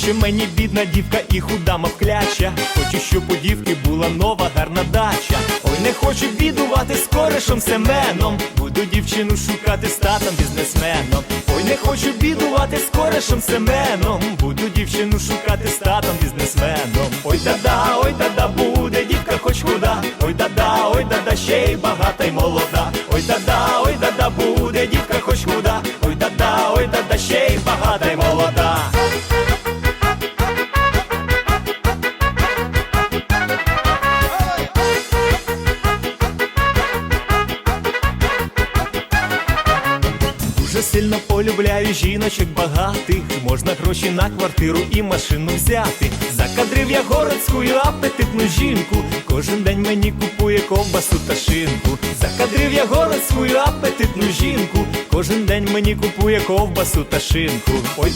Нащо мені бідна дівка і худа мовкляча? Хочу, щоб у дівки була нова гарна дача. Ой, не хочу бідувати з коришем Семеном. Буду дівчину шукати з татом бізнесменом. Ой, не хочу бідувати з коришем Семеном. Буду дівчину шукати з татом бізнесменом. Ой, да-да, ой, да-да, буде дівка хоч худа. Ой, да-да, ой, да-да, ще й багата й молода. Ой, да-да, ой, да-да, буде дівка хоч худа. Ой, да-да, ой, да-да, ще й багата й молода. Дуже сильно полюбляю жіночок багатих. Можна гроші на квартиру і машину взяти. Закадрив я городську апетитну жінку. Кожен день мені купує ковбасу та шинку. Закадрив я городську апетитну жінку. Кожен день мені купує ковбасу та шинку. Ой,